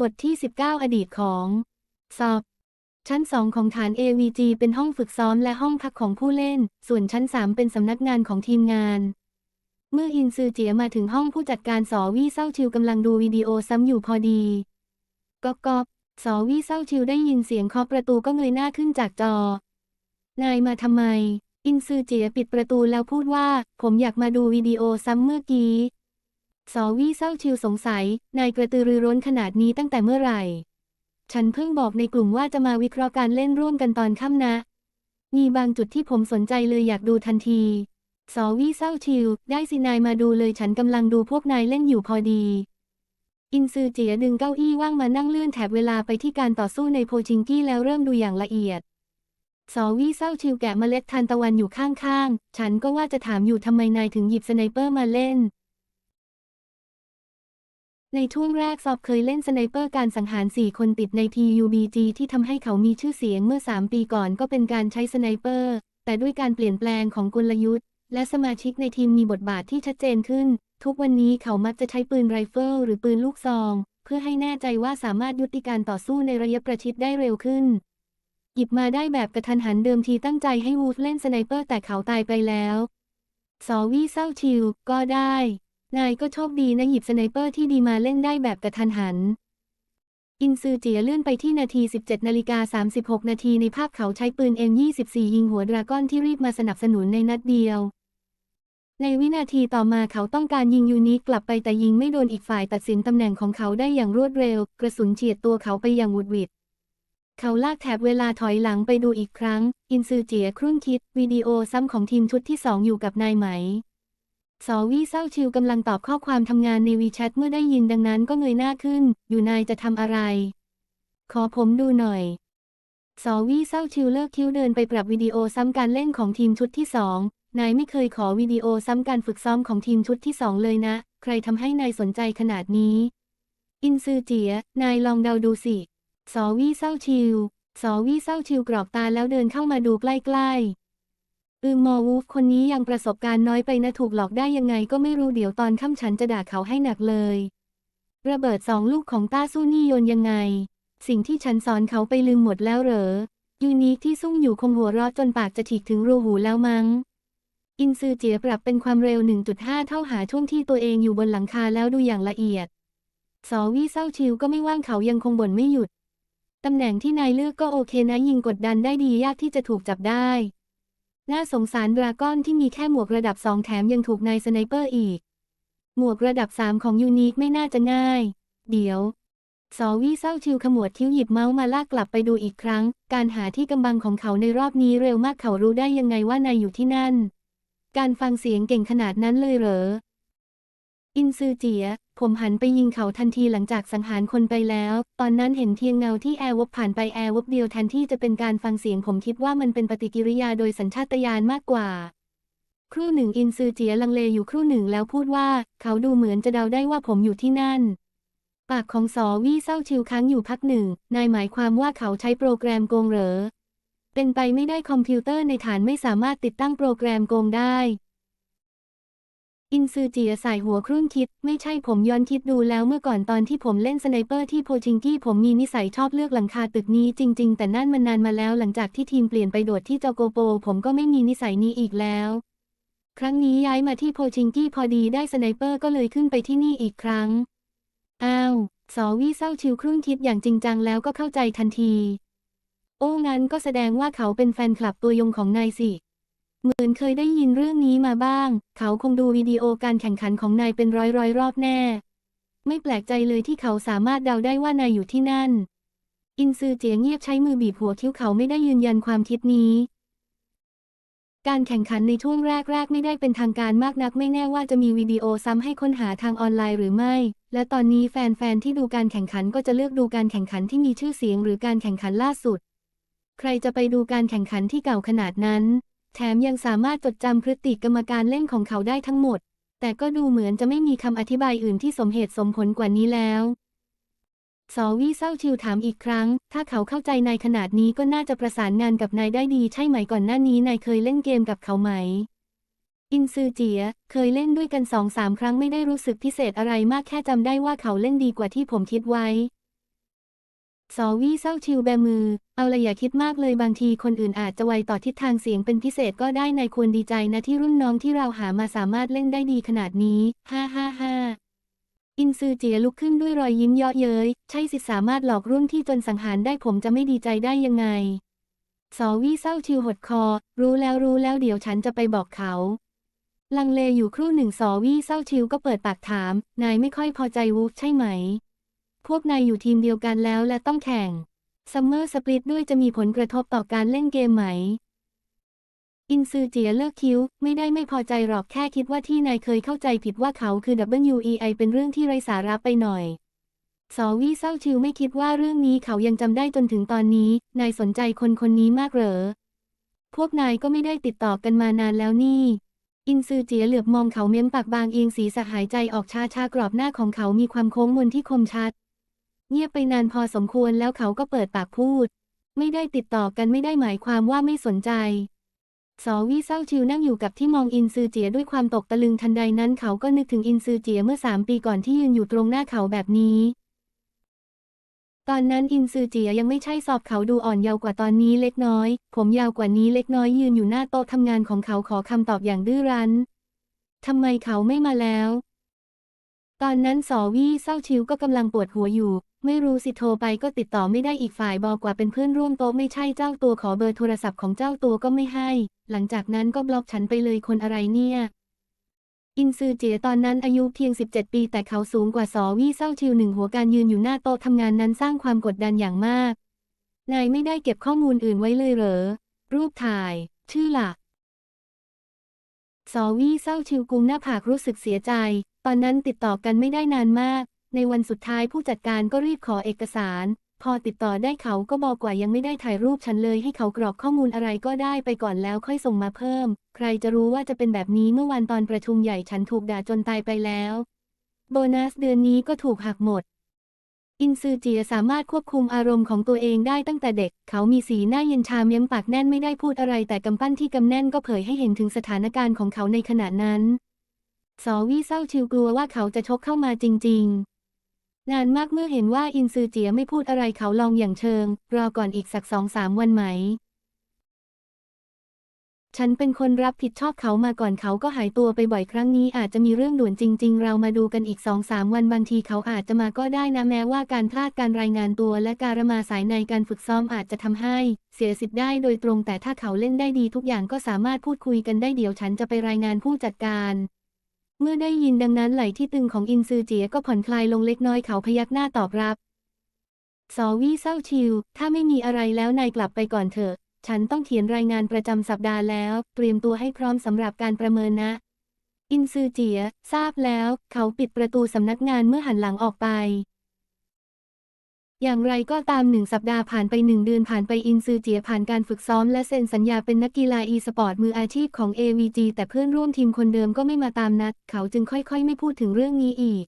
บทที่ 19 อดีตของ สอบ ชั้น 2 ของฐาน AVG เป็นห้องฝึกซ้อมและห้องพักของผู้เล่น ส่วนชั้น 3 เป็นสำนักงานของทีมงาน เมื่ออินซือเจียมาถึงห้องผู้จัดการสอวี่เศร้าชิวกำลังดูวิดีโอซ้ำอยู่พอดีก๊อกก๊อกสอวี่เศร้าชิวได้ยินเสียงเคาะประตูก็เงยหน้าขึ้นจากจอ นายมาทำไม อินซือเจียปิดประตูแล้วพูดว่า ผมอยากมาดูวิดีโอซ้ำเมื่อกี้ สอวี่เศร้าชิวสงสัย นายกระตือรือร้นขนาดนี้ตั้งแต่เมื่อไหร่ ฉันเพิ่งบอกในกลุ่มว่าจะมาวิเคราะห์การเล่นร่วมกันตอนค่ำนะ มีบางจุดที่ผมสนใจเลยอยากดูทันทีสอวี่เศร้าชิว ได้สินายมาดูเลยฉันกำลังดูพวกนายเล่นอยู่พอดี อินซือเจียดึงเก้าอี้ว่างมานั่งเลื่อนแถบเวลาไปที่การต่อสู้ในโพชิงกี้แล้วเริ่มดูอย่างละเอียดสอวี่เศร้าชิวแกะเมล็ดทานตะวันอยู่ข้างๆ ฉันก็ว่าจะถามอยู่ทำไมนายถึงหยิบสไนเปอร์มาเล่น ในช่วงแรกซอบเคยเล่นสไนเปอร์การสังหาร 4 คนติดใน PUBG ที่ทำให้เขามีชื่อเสียงเมื่อ 3 ปีก่อนก็เป็นการใช้สไนเปอร์ แต่ด้วยการเปลี่ยนแปลงของกลยุทธ์ และสมาชิกในทีมมีบทบาทที่ชัดเจนขึ้น ทุกวันนี้เขามักจะใช้ปืนไรเฟิลหรือปืนลูกซอง เพื่อให้แน่ใจว่าสามารถยุติการต่อสู้ในระยะประชิดได้เร็วขึ้น หยิบมาได้แบบกระทันหันเดิมทีตั้งใจให้วูฟเล่นสไนเปอร์แต่เขาตายไปแล้วสอวี่เศร้าชิวก็ได้ นายก็โชคดีนะหยิบสไนเปอร์ที่ดีมาเล่นได้แบบกระทันหัน อินซือเจียเลื่อนไปที่นาที 17นาฬิกา36 นาทีในภาพเขาใช้ปืน M24 ยิงหัวดราก้อนที่รีบมาสนับสนุนในนัดเดียว ในวินาทีต่อมาเขาต้องการยิงยูนิคกลับไปแต่ยิงไม่โดนอีกฝ่ายตัดสินตำแหน่งของเขาได้อย่างรวดเร็ว กระสุนเฉียดตัวเขาไปอย่างหวุดหวิดเขาลากแถบเวลาถอยหลังไปดูอีกครั้ง อินซือเจียครุ่นคิด วิดีโอซ้ำของทีมชุดที่สองอยู่กับนายไหม สอวี่เศร้าชิวกำลังตอบข้อความทำงานในวีแชทเมื่อได้ยินดังนั้นก็เงยหน้าขึ้น อยู่นายจะทำอะไร ขอผมดูหน่อยสอวี่เศร้าชิวเลิกคิ้วเดินไปปรับวิดีโอซ้ำการเล่นของทีมชุดที่สองนายไม่เคยขอวิดีโอซ้ำการฝึกซ้อมของทีมชุดที่สองเลยนะ ใครทำให้นายสนใจขนาดนี้ อินซือเจีย นายลองเดาดูสิสอวี่เศร้าชิวสอวี่เศร้าชิวกรอกตาแล้วเดินเข้ามาดูใกล้ๆ อืมมอวูฟคนนี้ยังประสบการณ์น้อยไปนะถูกหลอกได้ยังไงก็ไม่รู้เดี๋ยวตอนค่ำฉันจะด่าเขาให้หนักเลย ระเบิดสองลูกของต้าสู้นี่โยนยังไง สิ่งที่ฉันสอนเขาไปลืมหมดแล้วเหรอ ยูนิคที่ซุ่มอยู่คงหัวเราะจนปากจะฉีกถึงรูหูแล้วมั้ง อินซือเจียปรับเป็นความเร็ว 1.5 เท่าหาช่วงที่ตัวเองอยู่บนหลังคาแล้วดูอย่างละเอียด สอวี่เศร้าชิวก็ไม่ว่างเขายังคงบ่นไม่หยุด ตำแหน่งที่นายเลือกก็โอเคนะยิงกดดันได้ดียากที่จะถูกจับได้ น่าสงสารดราก้อนที่มีแค่หมวกระดับสองแถมยังถูกนายสไนเปอร์อีก หมวกระดับสามของยูนิคไม่น่าจะง่าย เดี๋ยวสอวี่เศร้าชิวขมวดคิ้วหยิบเมาส์มาลากกลับไปดูอีกครั้ง การหาที่กำบังของเขาในรอบนี้เร็วมากเขารู้ได้ยังไงว่านายอยู่ที่นั่น การฟังเสียงเก่งขนาดนั้นเลยเหรอ อินซือเจีย ผมหันไปยิงเขาทันทีหลังจากสังหารคนไปแล้ว ตอนนั้นเห็นเพียงเงาที่แอร์วบผ่านไปแอร์วบเดียวแทนที่จะเป็นการฟังเสียงผมคิดว่ามันเป็นปฏิกิริยาโดยสัญชาตญาณมากกว่า ครู่หนึ่งอินซือเจียลังเลอยู่ครู่หนึ่งแล้วพูดว่า เขาดูเหมือนจะเดาได้ว่าผมอยู่ที่นั่น ปากของสอวี่เศร้าชิวค้างอยู่พักหนึ่ง นายหมายความว่าเขาใช้โปรแกรมโกงเหรอ เป็นไปไม่ได้คอมพิวเตอร์ในฐานไม่สามารถติดตั้งโปรแกรมโกงได้ อินซือจีสายหัวครุ่นคิด ไม่ใช่ผมย้อนคิดดูแล้วเมื่อก่อนตอนที่ผมเล่นสไนเปอร์ที่โพชิงกี้ผมมีนิสัยชอบเลือกหลังคาตึกนี้จริง ๆ แต่นั่นมันนานมาแล้วหลังจากที่ทีมเปลี่ยนไปโดดที่จโกโป ผมก็ไม่มีนิสัยนี้อีกแล้ว ครั้งนี้ย้ายมาที่โพชิงกี้พอดีได้สไนเปอร์ก็เลยขึ้นไปที่นี่อีกครั้ง อ้าว สอวี่เศร้าชิวครุ่นคิดอย่างจริงจังแล้วก็เข้าใจทันที โอ้งั้นก็แสดงว่าเขาเป็นแฟนคลับตัวยงของนายสิ เหมือนเคยได้ยินเรื่องนี้มาบ้าง เขาคงดูวิดีโอการแข่งขันของนายเป็นร้อยร้อยๆรอบแน่ ไม่แปลกใจเลยที่เขาสามารถเดาได้ว่านายอยู่ที่นั่น อินซือเจียเงียบใช้มือบีบหัวคิ้วเขาไม่ได้ยืนยันความคิดนี้ การแข่งขันในช่วงแรก ๆ ไม่ได้เป็นทางการมากนักไม่แน่ว่าจะมีวิดีโอซ้ำให้ค้นหาทางออนไลน์หรือไม่ และตอนนี้แฟน ๆ ที่ดูการแข่งขันก็จะเลือกดูการแข่งขันที่มีชื่อเสียงหรือการแข่งขันล่าสุด ใครจะไปดูการแข่งขันที่เก่าขนาดนั้น แถมยังสามารถจดจำพฤติกรรมการเล่นของเขาได้ทั้งหมด แต่ก็ดูเหมือนจะไม่มีคำอธิบายอื่นที่สมเหตุสมผลกว่านี้แล้วสอวี่เศร้าชิวถามอีกครั้ง ถ้าเขาเข้าใจนายขนาดนี้ก็น่าจะประสานงานกับนายได้ดีใช่ไหมก่อนหน้านี้นายเคยเล่นเกมกับเขาไหม อินซือเจีย เคยเล่นด้วยกันสองสามครั้งไม่ได้รู้สึกพิเศษอะไรมากแค่จำได้ว่าเขาเล่นดีกว่าที่ผมคิดไว้ สอวี่เศร้าชิวแบมือ เอาละอย่าคิดมากเลยบางทีคนอื่นอาจจะไวต่อทิศทางเสียงเป็นพิเศษก็ได้นายควรดีใจนะที่รุ่นน้องที่เราหามาสามารถเล่นได้ดีขนาดนี้ ฮ่าฮ่าฮ่าอินซือเจียลุกขึ้นด้วยรอยยิ้มเยาะเย้ย ใช่สิสามารถหลอกรุ่นที่จนสังหารได้ผมจะไม่ดีใจได้ยังไง สอวี่เศร้าชิวหดคอ รู้แล้วรู้แล้วเดี๋ยวฉันจะไปบอกเขาลังเลอยู่ครู่หนึ่งสอวี่เศร้าชิวก็เปิดปากถาม นายไม่ค่อยพอใจวูฟใช่ไหม พวกนายอยู่ทีมเดียวกันแล้วและต้องแข่งซัมเมอร์สปลิตด้วยจะมีผลกระทบต่อการเล่นเกมไหม อินซือเจียเลิกคิ้ว ไม่ได้ไม่พอใจหรอกแค่คิดว่าที่นายเคยเข้าใจผิดว่าเขาคือ WEI เป็นเรื่องที่ไร้สาระไปหน่อย สอวี่เศร้าชิวไม่คิดว่าเรื่องนี้เขายังจำได้จนถึงตอนนี้ นายสนใจคนคนนี้มากเหรอ พวกนายก็ไม่ได้ติดต่อกันมานานแล้วนี่อินซือเจียเหลือบมองเขาเม้มปากบางเอียงศีรษะหายใจออกชาชากรอบหน้าของเขามีความโค้งมนที่คมชัด เงียบไปนานพอสมควรแล้วเขาก็เปิดปากพูด ไม่ได้ติดต่อกันไม่ได้หมายความว่าไม่สนใจสอวี่เศร้าชิวนั่งอยู่กับที่มองอินซือเจียด้วยความตกตะลึงทันใดนั้นเขาก็นึกถึงอินซือเจียเมื่อสามปีก่อนที่ยืนอยู่ตรงหน้าเขาแบบนี้ ตอนนั้นอินซือเจียยังไม่ใช่สอบเขาดูอ่อนเยาว์กว่าตอนนี้เล็กน้อย ผมยาวกว่านี้เล็กน้อยยืนอยู่หน้าโต๊ะทำงานของเขาขอคำตอบอย่างดื้อรั้นทำไมเขาไม่มาแล้ว ตอนนั้นสอวี่เศร้าชิวก็กำลังปวดหัวอยู่ ไม่รู้สิโทรไปก็ติดต่อไม่ได้อีกฝ่ายบอกว่าเป็นเพื่อนร่วมโต๊ะไม่ใช่เจ้าตัวขอเบอร์โทรศัพท์ของเจ้าตัวก็ไม่ให้ หลังจากนั้นก็บล็อกฉันไปเลยคนอะไรเนี่ย อินซือเจียตอนนั้นอายุเพียง 17 ปี แต่เขาสูงกว่าสอวี่เศร้าชิวหนึ่งหัวการยืนอยู่หน้าโต๊ะทำงานนั้นสร้างความกดดันอย่างมาก นายไม่ได้เก็บข้อมูลอื่นไว้เลยเหรอ รูปถ่าย ชื่อหลักสอวี่เศร้าชิวกุมหน้าผากรู้สึกเสียใจ ตอนนั้นติดต่อกันไม่ได้นานมาก ในวันสุดท้ายผู้จัดการก็รีบขอเอกสาร พอติดต่อได้เขาก็บอกว่ายังไม่ได้ถ่ายรูปฉันเลย ให้เขากรอกข้อมูลอะไรก็ได้ไปก่อนแล้วค่อยส่งมาเพิ่ม ใครจะรู้ว่าจะเป็นแบบนี้เมื่อวันตอนประชุมใหญ่ฉันถูกด่าจนตายไปแล้ว โบนัสเดือนนี้ก็ถูกหักหมดอินซือจีสามารถควบคุมอารมณ์ของตัวเองได้ตั้งแต่เด็ก เขามีสีหน้าเย็นชาเม้มปากแน่นไม่ได้พูดอะไร แต่กำปั้นที่กำแน่นก็เผยให้เห็นถึงสถานการณ์ของเขาในขณะนั้น สอวี่เศร้าชิวกลัวว่าเขาจะชกเข้ามาจริง ๆ นานมากเมื่อเห็นว่าอินซือเจียไม่พูดอะไรเขาลองอย่างเชิง รอก่อนอีกสักสองสามวันไหม ฉันเป็นคนรับผิดชอบเขามาก่อนเขาก็หายตัวไปบ่อยครั้งนี้อาจจะมีเรื่องด่วนจริง ๆ เรามาดูกันอีกสองสามวันบางทีเขาอาจจะมาก็ได้นะแม้ว่าการพลาดการรายงานตัวและการมาสายในการฝึกซ้อมอาจจะทำให้ เสียสิทธิ์ได้โดยตรงแต่ถ้าเขาเล่นได้ดีทุกอย่างก็สามารถพูดคุยกันได้เดี๋ยวฉันจะไปรายงานผู้จัดการ เมื่อได้ยินดังนั้นไหลที่ตึงของอินซือเจียก็ผ่อนคลายลงเล็กน้อยเขาพยักหน้าตอบรับสอวี่เศร้าชิว ถ้าไม่มีอะไรแล้วนายกลับไปก่อนเถอะ ฉันต้องเขียนรายงานประจำสัปดาห์แล้ว เตรียมตัวให้พร้อมสำหรับการประเมินนะ อินซือเจีย ทราบแล้ว เขาปิดประตูสำนักงานเมื่อหันหลังออกไป อย่างไรก็ตามหนึ่งสัปดาห์ผ่านไปหนึ่งเดือนผ่านไปอินซือเจียผ่านการฝึกซ้อมและเซ็นสัญญาเป็นนักกีฬาอีสปอร์ตมืออาชีพของ AVG แต่เพื่อนร่วมทีมคนเดิมก็ไม่มาตามนัด เขาจึงค่อยๆ ไม่พูดถึงเรื่องนี้อีก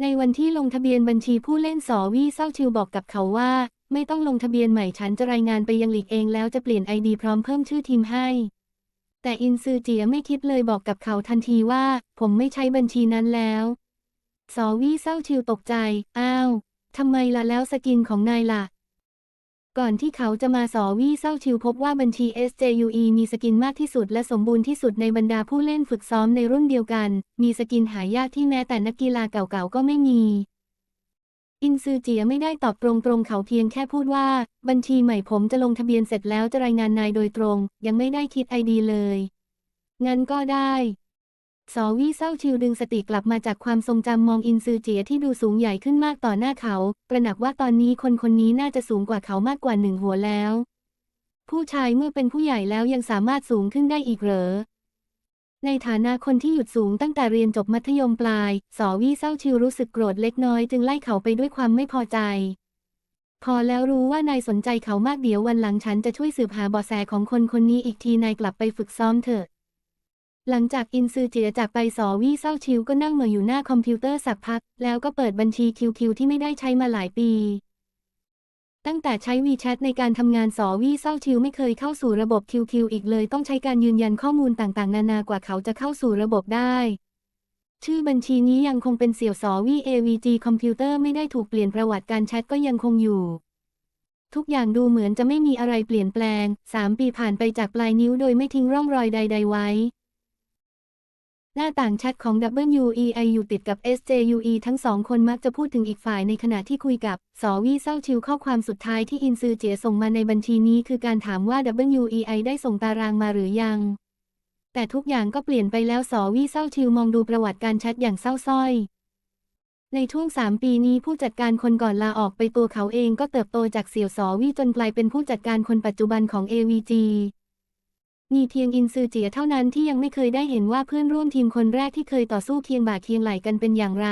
ในวันที่ลงทะเบียนบัญชีผู้เล่นสอวี่เศร้าชิวบอกกับเขาว่า ไม่ต้องลงทะเบียนใหม่ฉันจะรายงานไปยังหลีกเองแล้วจะเปลี่ยนไอดีพร้อมเพิ่มชื่อทีมให้ แต่อินซือเจียไม่คิดเลยบอกกับเขาทันทีว่า ผมไม่ใช้บัญชีนั้นแล้วสอวี่เศร้าชิวตกใจ อ้าว ทำไมล่ะแล้วสกินของนายล่ะ ก่อนที่เขาจะมาสอวี่เศร้าชิวพบว่าบัญชี SJUE มีสกินมากที่สุดและสมบูรณ์ที่สุดในบรรดาผู้เล่นฝึกซ้อมในรุ่นเดียวกัน มีสกินหายากที่แม้แต่นักกีฬาเก่าๆก็ไม่มีอินซือเจียไม่ได้ตอบตรงๆ เขาเพียงแค่พูดว่า บัญชีใหม่ผมจะลงทะเบียนเสร็จแล้วจะรายงานนายโดยตรง ยังไม่ได้คิดไอดีเลย งั้นก็ได้ สอวี่เศร้าชิวดึงสติกลับมาจากความทรงจำมองอินซือเจียที่ดูสูงใหญ่ขึ้นมากต่อหน้าเขา ประหนักว่าตอนนี้คนคนนี้น่าจะสูงกว่าเขามากกว่าหนึ่งหัวแล้ว ผู้ชายเมื่อเป็นผู้ใหญ่แล้วยังสามารถสูงขึ้นได้อีกเหรอ ในฐานะคนที่หยุดสูงตั้งแต่เรียนจบมัธยมปลาย สอวี่เศร้าชิวรู้สึกโกรธเล็กน้อยจึงไล่เขาไปด้วยความไม่พอใจ พอแล้วรู้ว่านายสนใจเขามากเดี๋ยววันหลังฉันจะช่วยสืบหาเบาะแสของคนคนนี้อีกทีนายกลับไปฝึกซ้อมเถอะ หลังจากอินซือเจียจากไปสอวี่เศร้าชิวก็นั่งเหม่ออยู่หน้าคอมพิวเตอร์สักพัก แล้วก็เปิดบัญชีคิวคิวที่ไม่ได้ใช้มาหลายปี ตั้งแต่ใช้วีแชทในการทำงานสอวี่เศร้าชิวไม่เคยเข้าสู่ระบบคิวคิวอีกเลย ต้องใช้การยืนยันข้อมูลต่างๆ นานากว่าเขาจะเข้าสู่ระบบได้ ชื่อบัญชีนี้ยังคงเป็นเสี่ยวสอวี่ AVG คอมพิวเตอร์ไม่ได้ถูกเปลี่ยนประวัติการแชทก็ยังคงอยู่ทุกอย่างดูเหมือนจะไม่มีอะไรเปลี่ยนแปลง 3 ปีผ่านไปจากปลายนิ้วโดยไม่ทิ้งร่องรอยใด ๆ ไว้ หน้าต่างแชทของ WEI อยู่ติดกับ SJUE ทั้งสองคนมักจะพูดถึงอีกฝ่ายในขณะที่คุยกับ สอวี่เศร้าชิวข้อความสุดท้ายที่อินซือเจียส่งมาในบัญชีนี้คือการถามว่า WEI ได้ส่งตารางมาหรือยัง แต่ทุกอย่างก็เปลี่ยนไปแล้วสอวี่เศร้าชิวมองดูประวัติการแชทอย่างเศร้าส้อยในช่วง 3 ปีนี้ผู้จัดการคนก่อนลาออกไปตัวเขาเองก็เติบโตจากเสี่ยวสอวี่จนกลายเป็นผู้จัดการคนปัจจุบันของ AVG มีเพียงอินซือเจียเท่านั้นที่ยังไม่เคยได้เห็นว่าเพื่อนร่วมทีมคนแรกที่เคยต่อสู้เคียงบ่าเคียงไหลกันเป็นอย่างไร